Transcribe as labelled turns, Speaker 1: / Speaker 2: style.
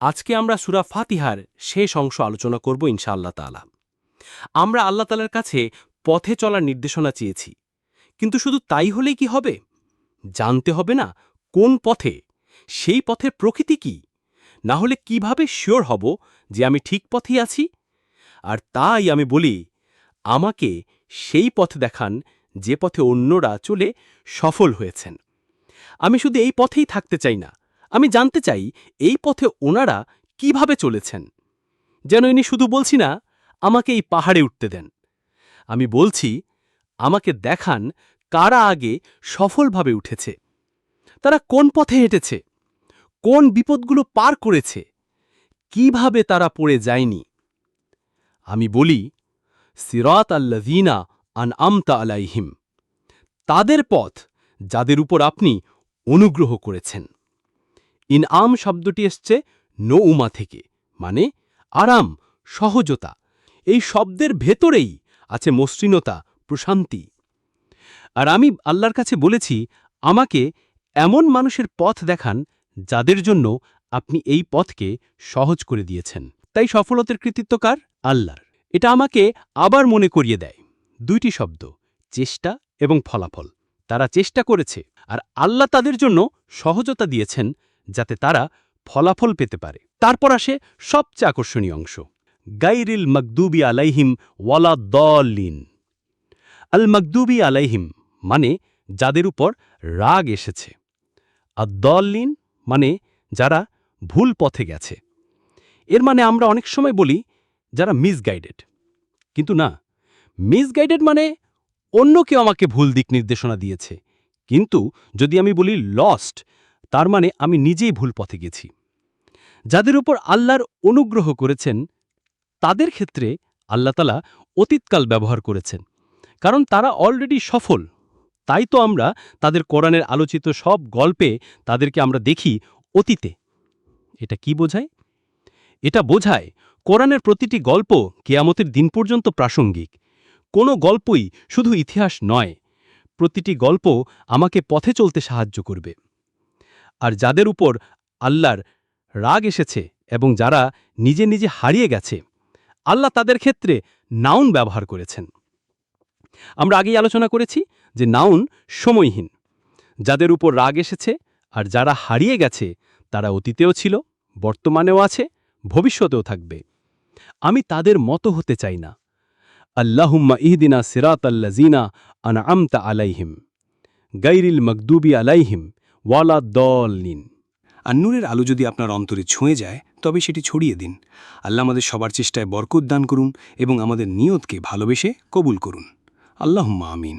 Speaker 1: আজকে আমরা সুরা ফাতিহার শেষ অংশ আলোচনা করব ইনশাআল্লাহ তাআলা। আমরা আল্লাহ তালার কাছে পথে চলার নির্দেশনা চেয়েছি, কিন্তু শুধু তাই হলেই কি হবে? জানতে হবে না, কোন পথে? সেই পথের প্রকৃতি কি? না হলে কীভাবে শিওর হব যে আমি ঠিক পথেই আছি? আর তাই আমি বলি, আমাকে সেই পথ দেখান যে পথে অন্যরা চলে সফল হয়েছেন। আমি শুধু এই পথেই থাকতে চাই না আমি জানতে চাই, এই পথে ওনারা কীভাবে চলেছেন? যেন ইনি শুধু বলছি না, আমাকে এই পাহাড়ে উঠতে দেন। আমি বলছি, আমাকে দেখান কারা আগে সফলভাবে উঠেছে। তারা কোন পথে হেঁটেছে? কোন বিপদগুলো পার করেছে? কীভাবে তারা পড়ে যায়নি? আমি বলি, সিরাত আল্লাযীনা আন আমতা আলাইহিম। তাদের পথ যাদের উপর আপনি অনুগ্রহ করেছেন। ইনআম শব্দটি এসছে নৌমা থেকে মানে আরাম, সহজতা। এই শব্দের ভেতরেই আছে মসৃণতা, প্রশান্তি। আর আমি আল্লাহর কাছে বলেছি, আমাকে এমন মানুষের পথ দেখান যাদের জন্য আপনি এই পথকে সহজ করে দিয়েছেন। তাই সফলতার কৃতিত্ব কার? আল্লাহর। এটা আমাকে আবার মনে করিয়ে দেয়। দুইটি শব্দ, চেষ্টা এবং ফলাফল। তারা চেষ্টা করেছে, আর আল্লাহ তাদের জন্য সহজতা দিয়েছেন যাতে তারা ফলাফল পেতে পারে। তারপর আসে সবচেয়ে আকর্ষণীয় অংশ। গাইরিল মকদুবি আলাইহিম ওয়ালা দলিন আল মকদুবি আলাইহিম মানে যাদের উপর রাগ এসেছে। আর দলিন মানে যারা ভুল পথে গেছে। এর মানে আমরা অনেক সময় বলি যারা মিসগাইডেড কিন্তু না মিসগাইডেড মানে অন্য কেউ আমাকে ভুল দিক নির্দেশনা দিয়েছে। কিন্তু যদি আমি বলি লস্ট তার মানে আমি নিজেই ভুল পথে গেছি। যাদের উপর আল্লাহর অনুগ্রহ করেছেন, তাদের ক্ষেত্রে আল্লাহতালা অতীতকাল ব্যবহার করেছেন, কারণ তারা অলরেডি সফল। তাই তো আমরা তাদের কোরআনের আলোচিত সব গল্পে তাদেরকে আমরা দেখি অতীতে। এটা কি বোঝায়? এটা বোঝায় কোরআনের প্রতিটি গল্প কেয়ামতের দিন পর্যন্ত প্রাসঙ্গিক। কোনো গল্পই শুধু ইতিহাস নয়, প্রতিটি গল্প আমাকে পথে চলতে সাহায্য করবে। আর যাদের উপর আল্লাহর রাগ এসেছে এবং যারা নিজে নিজে হারিয়ে গেছে, আল্লাহ তাদের ক্ষেত্রে নাউন ব্যবহার করেছেন। আমরা আগেই আলোচনা করেছি যে নাউন সময়হীন। যাদের উপর রাগ এসেছে আর যারা হারিয়ে গেছে, তারা অতীতেও ছিল, বর্তমানেও আছে, ভবিষ্যতেও থাকবে। আমি তাদের মতো হতে চাই না। আল্লাহুম্মা ইহদিনা সিরাত আল্লাজিনা আনা আমতা আলাইহিম, গাইরিল মকদুবি আলাইহিম ওয়ালা দল নিন
Speaker 2: আর নূরের আলো যদি আপনার অন্তরে ছুঁয়ে যায়, তবে সেটি ছড়িয়ে দিন। আল্লাহ আমাদের সবার চেষ্টায় বরকত দান করুন এবং আমাদের নিয়তকে ভালোবেসে কবুল করুন। আল্লাহ আমিন।